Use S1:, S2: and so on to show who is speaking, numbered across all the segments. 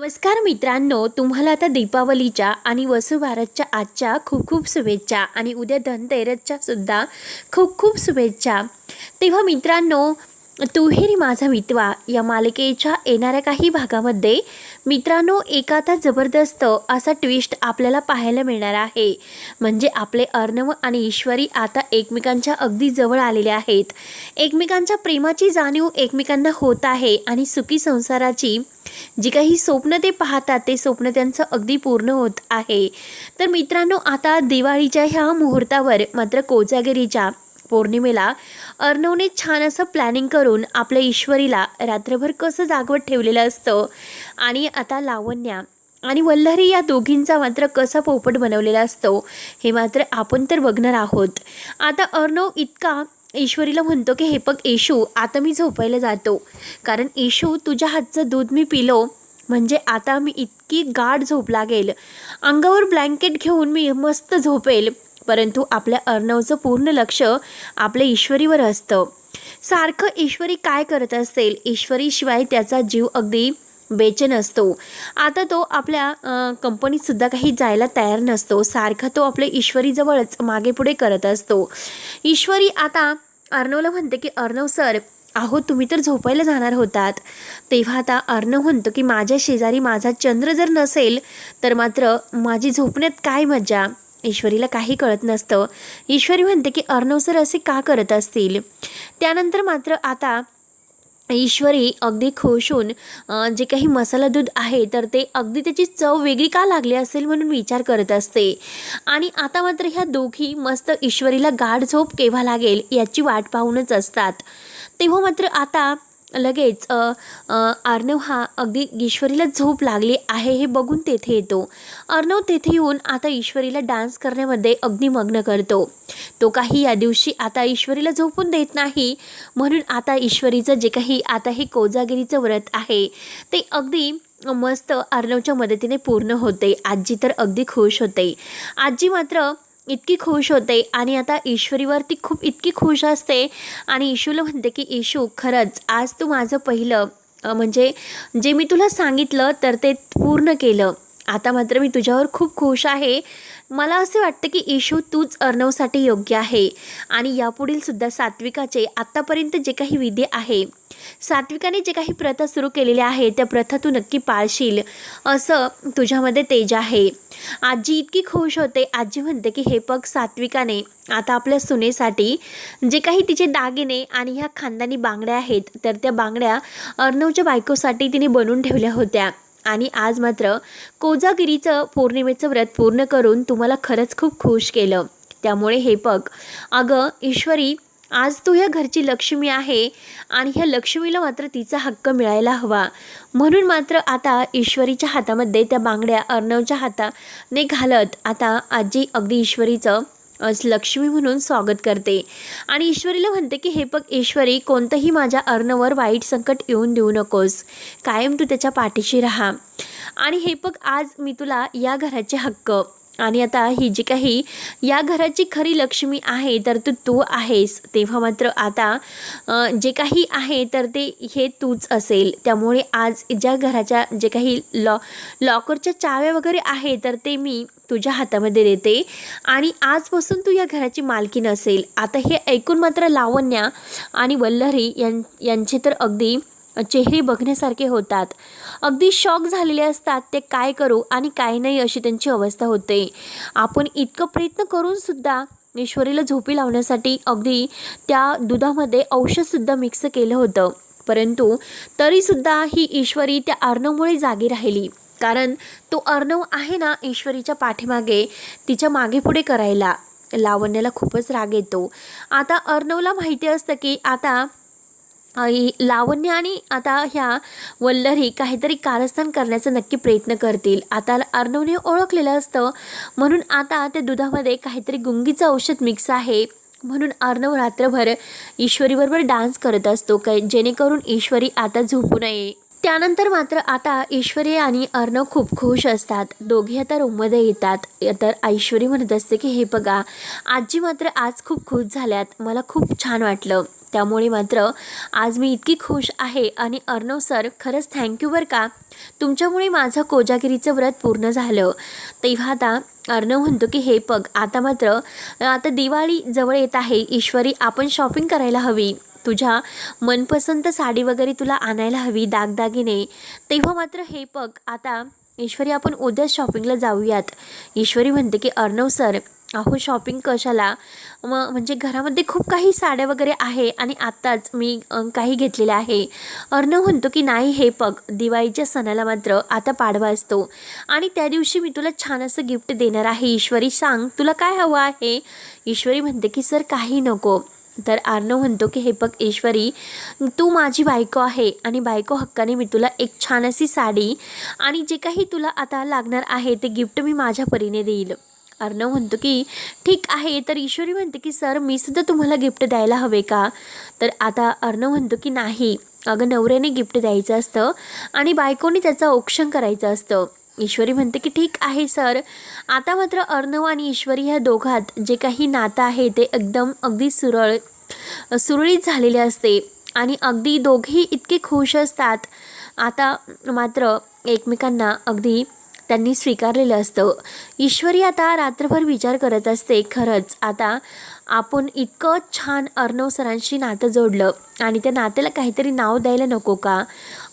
S1: नमस्कार मित्रांनो तुम्हाला आता दीपावलीच्या आणि वसुभारतच्या आजच्या खूप खूप शुभेच्छा आणि उद्या धनतेरसच्या सुद्धा खूप खूप शुभेच्छा. तेव्हा मित्रांनो तुहेरी माझा मितवा या मालिकेच्या येणाऱ्या काही भागामध्ये मित्रांनो एक आता जबरदस्त असा ट्विस्ट आपल्याला पाहायला मिळणार आहे. म्हणजे आपले अर्णव आणि ईश्वरी आता एकमेकांच्या अगदी जवळ आलेले आहेत. एकमेकांच्या प्रेमाची जाणीव एकमेकांना होत आहे आणि सुखी संसाराची जी काही स्वप्न ते पाहतात ते स्वप्न त्यांचं अगदी पूर्ण होत आहे. तर मित्रांनो आता दिवाळीच्या ह्या मुहूर्तावर मात्र कोजागिरीच्या पौर्णिमेला अर्णवने छान असं प्लॅनिंग करून आपल्या ईश्वरीला रात्रभर कसं जागवत ठेवलेलं असतं आणि आता लावण्या आणि वल्लरी या दोघींचा मात्र कसा पोपट बनवलेला असतो हे मात्र आपण तर बघणार आहोत. आता अर्णव इतका ईश्वरीला म्हणतो की हे बघ येशू आता मी झोपायला जातो. कारण येशू तुझ्या हातचं दूध मी पिलो म्हणजे आता मी इतकी गाढ झोप लागेल. अंगावर ब्लँकेट घेऊन मी मस्त झोपेल. परंतु आपल्या अर्णवचं पूर्ण लक्ष आपल्या ईश्वरीवर असतं. सारखं ईश्वरी काय करत असेल? ईश्वरीशिवाय त्याचा जीव अगदी बेचन असतो. आता तो आपल्या कंपनीतसुद्धा काही जायला तयार नसतो. सारखा तो आपल्या ईश्वरीजवळच मागेपुढे करत असतो. ईश्वरी आता अर्णवला म्हणते की अर्णव सर अहो तुम्ही तर झोपायला जाणार होतात. तेव्हा आता अर्णव म्हणतो की माझ्या शेजारी माझा चंद्र जर नसेल तर मात्र माझी झोपण्यात काय मजा ईश्वरीला काही कळत नसतं. ईश्वरी म्हणते की अर्णव सर असे का करत असतील? त्यानंतर मात्र आता ईश्वरी अगदी खुश होऊन जे काही मसाला दूध आहे तर ते अगदी त्याची चव वेगळी का लागली असेल म्हणून विचार करत असते. आणि आता मात्र ह्या दोघी मस्त ईश्वरीला गाढ झोप केव्हा लागेल याची वाट पाहूनच असतात. तेव्हा मात्र आता लगेच अर्णव हा अगदी ईश्वरीला झोप लागली आहे हे बघून तेथे येतो. अर्णव तेथे येऊन आता ईश्वरीला डान्स करण्यामध्ये अगदी मग्न करतो. तो काही या दिवशी आता ईश्वरीला झोपून देत नाही म्हणून आता ईश्वरीचं जे काही आता हे कोजागिरीचं व्रत आहे ते अगदी मस्त अर्णवच्या मदतीने पूर्ण होते. आजी तर अगदी खुश होते. आजी मात्र इतकी खुश होते आणि आता ईश्वरीवर ती खूप इतकी खुश असते. आणि इशूला म्हणते की इशू खरंच आज तू माझं पहिलं म्हणजे जे मी तुला सांगितलं तर ते पूर्ण केलं. आता मात्र मी तुझ्यावर खूप खुश आहे. मला असे वाटतं की इशू तूच अर्णवसाठी योग्य आहे. आणि यापुढील सुद्धा सात्विकाचे आत्तापर्यंत जे काही विधी आहे सात्विकाने जे काही प्रथा सुरू केलेल्या आहे त्या प्रथा तू नक्की पाळशील. असं तुझ्यामध्ये तेज आहे. आजी इतकी खुश होते. आजी म्हणते की हे पग सात्विकाने आता आपल्या सुनेसाठी जे काही तिचे दागिने आणि ह्या खानदानी बांगड्या आहेत तर त्या बांगड्या अर्णवच्या बायकोसाठी तिने बनवून ठेवल्या होत्या. आणि आज मात्र कोजागिरीचं पौर्णिमेचं व्रत पूर्ण करून तुम्हाला खरंच खूप खुश केलं. त्यामुळे हे बघ अगं ईश्वरी आज तू ह्या घरची लक्ष्मी आहे आणि ह्या लक्ष्मीला मात्र तिचा हक्क मिळायला हवा. म्हणून मात्र आता ईश्वरीच्या हातामध्ये त्या बांगड्या अर्णवच्या हाताने घालत आता आजी अगदी ईश्वरीचं लक्ष्मी म्हणून स्वागत करते. आणि ईश्वरीला म्हणते की हे बघ ईश्वरी कोणतंही माझ्या अर्णवर वाईट संकट येऊन देऊ नकोस. कायम तू त्याच्या पाठीशी राहा. आणि हे बघ आज मी तुला या घराचे हक्क. आणि आता ही जी काही या घराची खरी लक्ष्मी आहे तर तू तू आहेस. तेव्हा मात्र आता जे काही आहे तर ते हे तूच असेल. त्यामुळे आज ज्या घराच्या जे काही लॉ लॉकरच्या चाव्या वगैरे आहे तर ते मी तुझ्या हातामध्ये देते. आणि आजपासून तू या घराची मालकी नसेल आता हे ऐकून मात्र लावण्या आणि वल्लरी यां यांचे तर अगदी चेहरे बघण्यासारखे होतात. अगदी शॉक झालेले असतात ते काय करू आणि काय नाही अशी त्यांची अवस्था होते. आपण इतकं प्रयत्न करूनसुद्धा ईश्वरीला झोपी लावण्यासाठी अगदी त्या दुधामध्ये औषधसुद्धा मिक्स केलं होतं. परंतु तरीसुद्धा ही ईश्वरी त्या अर्णवमुळे जागी राहिली. कारण तो अर्णव आहे ना ईश्वरीच्या पाठीमागे तिच्यामागे पुढे करायला. लावण्याला खूपच राग येतो. आता अर्णवला माहिती असतं की आता लावण्य आणि आता ह्या वल्लरी काहीतरी कारस्थान करण्याचा नक्की प्रयत्न करतील. आता अर्णवने ओळखलेलं असतं. म्हणून आता त्या दुधामध्ये काहीतरी गुंगीचं औषध मिक्स आहे. म्हणून अर्णव रात्रभर ईश्वरीबरोबर डान्स करत असतो काय जेणेकरून ईश्वरी आता झोपू नये. त्यानंतर मात्र आता ईश्वरी आणि अर्णव खूप खुश असतात. दोघे आता रूममध्ये येतात. तर ऐश्वरी म्हणत असते की हे बघा आजी मात्र आज खूप खुश झाल्यात. मला खूप छान वाटलं. त्यामुळे मात्र आज मी इतकी खुश आहे आणि अर्णव सर खरंच थँक्यू बरं का? तुमच्यामुळे माझं कोजागिरीचं व्रत पूर्ण झालं. तेव्हा आता अर्णव म्हणतो की हे पग आता मात्र आता दिवाळी जवळ येत आहे. ईश्वरी आपण शॉपिंग करायला हवी. तुझ्या मनपसंत साडी वगैरे तुला आणायला हवी दागदागिने. तेव्हा मात्र हे पग आता ईश्वरी आपण उद्या शॉपिंगला जाऊयात. ईश्वरी म्हणते की अर्णव सर अहो शॉपिंग कशाला? मग म्हणजे घरामध्ये खूप काही साड्या वगैरे आहे आणि आत्ताच मी काही घेतलेल्या आहे. अर्णव म्हणतो की नाही हे पग दिवाळीच्या सणाला मात्र आता पाडवा असतो. आणि त्या दिवशी मी तुला छान असं गिफ्ट देणार आहे. ईश्वरी सांग तुला काय हवं आहे? ईश्वरी म्हणते की सर काही नको. तर आर्नव म्हणतो की हे बघ ईश्वरी तू माझी बायको आहे आणि बायको हक्काने मी तुला एक छान अशी साडी आणि जे काही तुला आता लागणार आहे ते गिफ्ट मी माझ्या परीने देईल. अर्णव म्हणतो की ठीक आहे. तर ईश्वरी म्हणते की सर मी सुद्धा तुम्हाला गिफ्ट द्यायला हवे का? तर आता अर्णव म्हणतो की नाही. अगं नवऱ्याने गिफ्ट द्यायचं असतं आणि बायकोने त्याचं औक्षण करायचं असतं. ईश्वरी म्हणते की ठीक आहे सर. आता मात्र अर्णव आणि ईश्वरी ह्या दोघात जे काही नातं आहे ते एकदम अगदी सुरळ सुरळीत झालेले असते. आणि अगदी दोघेही इतके खुश असतात. आता मात्र एकमेकांना अगदी त्यांनी स्वीकारलेलं असतं. ईश्वरी आता रात्रभर विचार करत असते खरंच. आता आपण इतकं छान अर्णव सरांशी नातं जोडलं. आणि त्या नात्याला काहीतरी नाव द्यायला नको का?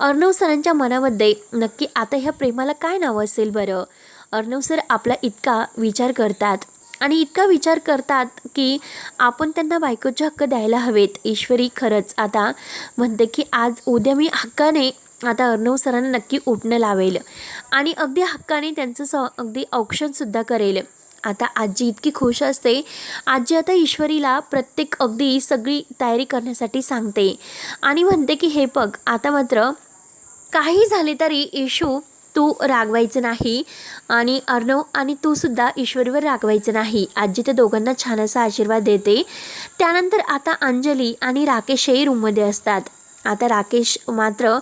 S1: अर्णव सरांच्या मनामध्ये नक्की आता ह्या प्रेमाला काय नाव असेल बरं? अर्णव सर आपला इतका विचार करतात. आणि इतका विचार करतात की आपण त्यांना बायकोचे हक्क द्यायला हवेत. ईश्वरी खरंच आता म्हणते की आज उद्या मी हक्काने आता अर्णव सरांना नक्की उठणं लावेल. आणि अगदी हक्काने त्यांचं स अगदी औक्षणसुद्धा करेल. आता आजी इतकी खुश असते. आजी आता ईश्वरीला प्रत्येक अगदी सगळी तयारी करण्यासाठी सांगते. आणि म्हणते की हे बघ आता मात्र काही झाले तरी येशू तू रागवायचं नाही. आणि अर्णव आणि तूसुद्धा ईश्वरीवर रागवायचं नाही. आजी त्या दोघांना छान असा आशीर्वाद देते. त्यानंतर आता अंजली आणि राकेशही रूममध्ये असतात. आता राकेश मात्र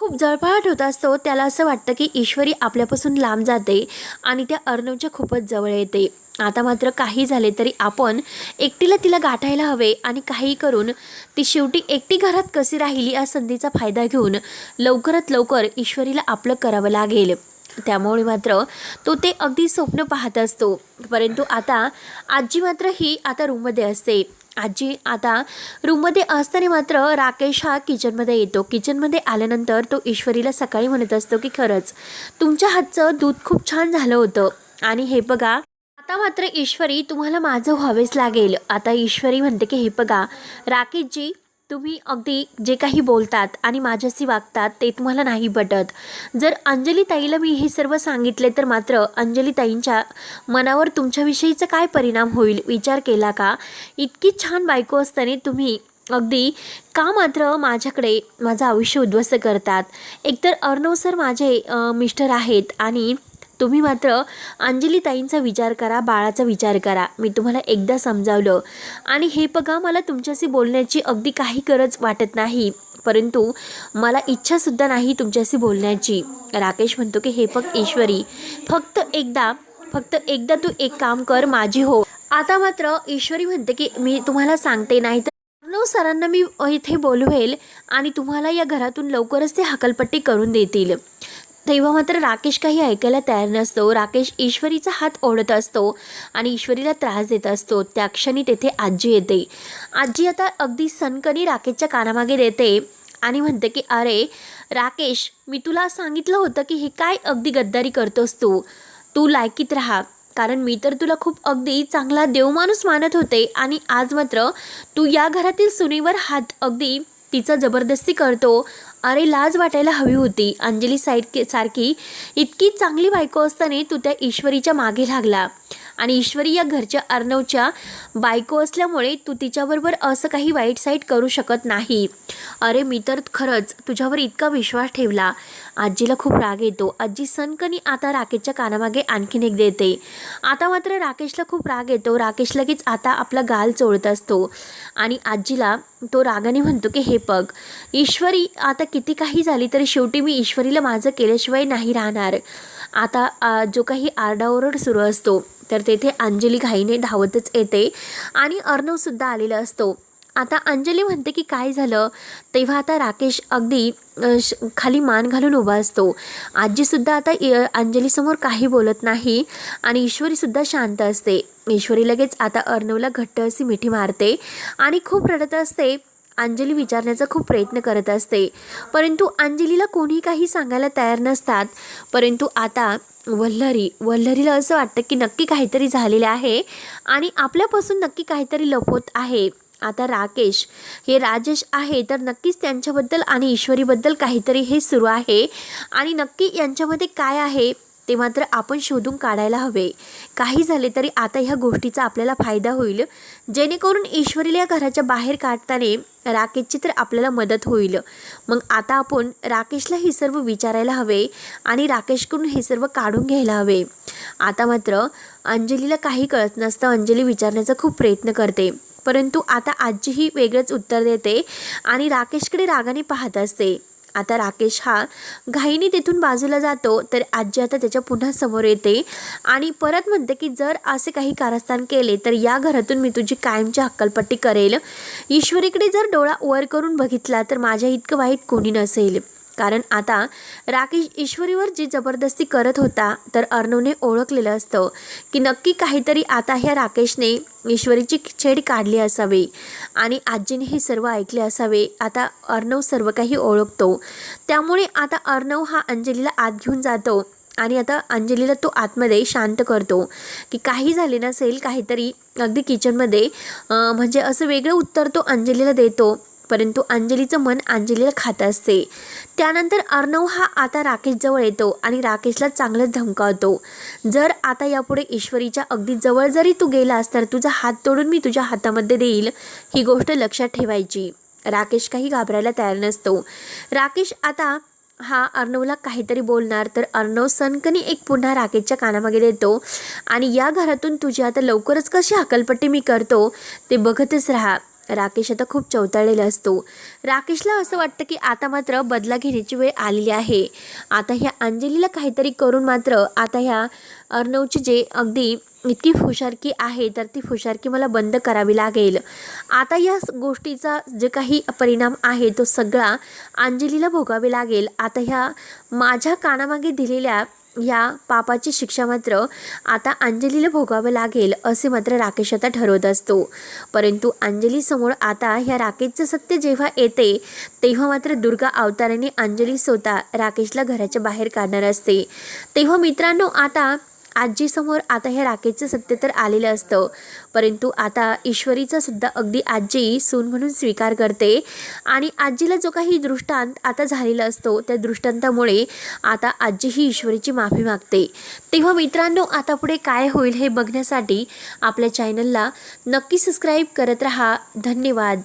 S1: खूप जळफळाट होत असतो. त्याला असं वाटतं की ईश्वरी आपल्यापासून लांब जाते आणि त्या अर्णवच्या खूपच जवळ येते. आता मात्र काही झाले तरी आपण एकटीला तिला गाठायला हवे आणि काही करून ती शेवटी एकटी घरात कशी राहिली या संधीचा फायदा घेऊन लवकरात लवकर ईश्वरीला आपलं करावं लागेल. त्यामुळे मात्र तो ते अगदी स्वप्न पाहत असतो. परंतु आता आजी मात्र ही आता रूममध्ये असते. आजी आता रूममध्ये असताना मात्र राकेश हा किचनमध्ये येतो. किचनमध्ये आल्यानंतर तो ईश्वरीला सकाळी म्हणत असतो की खरंच तुमच्या हातचं दूध खूप छान झालं होतं. आणि हे बघा आता मात्र ईश्वरी तुम्हाला माझं व्हावेच लागेल. आता ईश्वरी म्हणते की हे बघा राकेशजी तुम्ही अगदी जे काही बोलतात आणि माझ्याशी वागतात ते तुम्हाला नाही पटत. जर अंजली ताईला मी हे सर्व सांगितले तर मात्र अंजली ताईंच्या मनावर तुमच्याविषयीचा काय परिणाम होईल? विचार केला का? इतकी छान बायको असताना तुम्ही अगदी का मात्र माझ्याकडे माझं आयुष्य उद्ध्वस्त करतात? एकतर अर्णव सर माझे मिस्टर आहेत आणि तुम्ही मात्र अंजलीताईंचा विचार करा बाळाचा विचार करा. मी तुम्हाला एकदा समजावलं. आणि हे बघा मला तुमच्याशी बोलण्याची अगदी काही गरज वाटत नाही. परंतु मला इच्छासुद्धा नाही तुमच्याशी बोलण्याची. राकेश म्हणतो की हे बघ ईश्वरी फक्त एकदा फक्त एकदा तू एक काम कर माझी हो. आता मात्र ईश्वरी म्हणते की मी तुम्हाला सांगते नाही तर अर्णव सरांना मी इथे बोलवेल आणि तुम्हाला या घरातून लवकरच ते हकलपट्टी करून देतील. तेव्हा मात्र राकेश काही ऐकायला तयार नसतो. राकेश ईश्वरीचा हात ओढत असतो आणि ईश्वरीला त्रास देत असतो. त्या क्षणी तेथे आजी येते. आजी आता अगदी सनकनी राकेशच्या कानामागे देते आणि म्हणते की अरे राकेश मी तुला सांगितलं होतं की हे काय अगदी गद्दारी करतोस तू? तू लायकीत राहा. कारण मी तर तुला खूप अगदी चांगला देवमाणूस मानत होते आणि आज मात्र तू या घरातील सुनेवर हात अगदी तिचा जबरदस्ती करतो अरे लाज वाटायला हवी होती. अंजली साईड सारखी इतकी चांगली बायको असताना तू त्या ईश्वरीच्या मागे लागला. आणि ईश्वरी या घरच्या अर्णवच्या बायको असल्यामुळे तू तिच्याबरोबर असं काही वाईट साईट करू शकत नाही. अरे मी तर खरंच तुझ्यावर इतका विश्वास ठेवला. आजीला खूप राग येतो. आजी सनकनी आता राकेशच्या कानामागे आणखीन एक देते. आता मात्र राकेशला खूप राग येतो. राकेश लगेच आता आपला गाल चोळत असतो. आणि आजीला तो रागाने म्हणतो की हे पग ईश्वरी आता किती काही झाली तरी शेवटी मी ईश्वरीला माझं केल्याशिवाय नाही राहणार. आता जो काही आरडाओरड सुरू असतो तर तेथे अंजली घाईने धावतच येते. आणि अर्णवसुद्धा आलेला असतो. आता अंजली म्हणते की काय झालं? तेव्हा आता राकेश अगदी श खाली मान घालून उभा असतो. आजीसुद्धा आता अंजलीसमोर काही बोलत नाही आणि ईश्वरीसुद्धा शांत असते. ईश्वरी लगेच आता अर्णवला घट्ट अशी मिठी मारते आणि खूप रडत असते. अंजली विचारण्याचा खूप प्रयत्न करत असते. परंतु अंजलीला कोणी काही सांगायला तयार नसतात. परंतु आता वल्लरी वल्लरीला असं वाटतं की नक्की काहीतरी झालेलं आहे आणि आपल्यापासून नक्की काहीतरी लपवत आहे. आता राकेश हे राजेश आहे तर नक्कीच त्यांच्याबद्दल आणि ईश्वरीबद्दल काहीतरी हे सुरू आहे. आणि नक्की यांच्यामध्ये काय आहे? ते मात्र आपण शोधून काढायला हवे. काही झाले तरी आता ह्या गोष्टीचा आपल्याला फायदा होईल. जेणेकरून ईश्वरीला या घराच्या बाहेर काढताना राकेशची तर आपल्याला मदत होईल. मग आता आपण राकेशला हे सर्व विचारायला हवे आणि राकेशकडून हे सर्व काढून घ्यायला हवे. आता मात्र अंजलीला काही कळत नसतं. अंजली विचारण्याचा खूप प्रयत्न करते. परंतु आता आजीही वेगळंच उत्तर देते आणि राकेशकडे रागाने पाहत असते. आता राकेश हा घाईने तिथून बाजूला जातो तर आजी आता त्याच्या पुन्हा समोर येते आणि परत म्हणते की जर असे काही कारस्थान केले तर या घरातून मी तुझी कायमची हक्कलपट्टी करेल. ईश्वरीकडे जर डोळा वर करून बघितला तर माझ्या इतकं वाईट कोणी नसेल. कारण आता राकेश ईश्वरीवर जी जबरदस्ती करत होता तर अर्णवने ओळखलेलं असतं की नक्की काहीतरी आता ह्या राकेशने ईश्वरीची छेड काढली असावी आणि आजीने हे सर्व ऐकले असावे. आता अर्णव सर्व काही ओळखतो. त्यामुळे आता अर्णव हा अंजलीला आत घेऊन जातो आणि आता अंजलीला तो आतमध्ये शांत करतो की काही झाले नसेल काहीतरी अगदी किचनमध्ये म्हणजे असं वेगळं उत्तर तो अंजलीला देतो. परंतु अंजलीचं मन अंजलीला खात असते. त्यानंतर अर्णव हा आता राकेशजवळ येतो आणि राकेशला चांगलंच धमकावतो. जर आता यापुढे ईश्वरीच्या अगदी जवळ जरी तू गेलास तर तुझा हात तोडून मी तुझ्या हातामध्ये देईल ही गोष्ट लक्षात ठेवायची. राकेश काही घाबरायला तयार नसतो. राकेश आता हा अर्णवला काहीतरी बोलणार तर अर्णव सनकनी एक पुन्हा राकेशच्या कानामागे देतो. आणि या घरातून तुझी आता लवकरच कशी हकलपट्टी मी करतो ते बघतच राहा. राकेश आता खूप चवताळलेला असतो. राकेशला असं वाटतं की आता मात्र बदला घेण्याची वेळ आलेली आहे. आता ह्या अंजलीला काहीतरी करून मात्र आता ह्या अर्णवची जे अगदी इतकी फुशारकी आहे तर ती फुशारकी मला बंद करावी लागेल. आता या गोष्टीचा जे काही परिणाम आहे तो सगळा अंजलीला भोगावे लागेल. आता ह्या माझ्या कानामागे दिलेल्या या पापाची शिक्षा मात्र आता अंजलीला भोगावं लागेल असे मात्र राकेश आता ठरवत असतो. परंतु अंजलीसमोर आता ह्या राकेशचं सत्य जेव्हा येते तेव्हा मात्र दुर्गा अवताराने अंजली स्वतः राकेशला घराच्या बाहेर काढणार असते. तेव्हा मित्रांनो आता आजीसमोर आता ह्या राखेचं सत्य तर आलेलं असतं. परंतु आता ईश्वरीचा सुद्धा अगदी आजी सून म्हणून स्वीकार करते. आणि आजीला जो काही दृष्टांत आता झालेला असतो त्या दृष्टांतामुळे आता आजी ही ईश्वरीची माफी मागते. तेव्हा मित्रांनो आता पुढे काय होईल हे बघण्यासाठी आपल्या चॅनलला नक्की सबस्क्राईब करत राहा. धन्यवाद.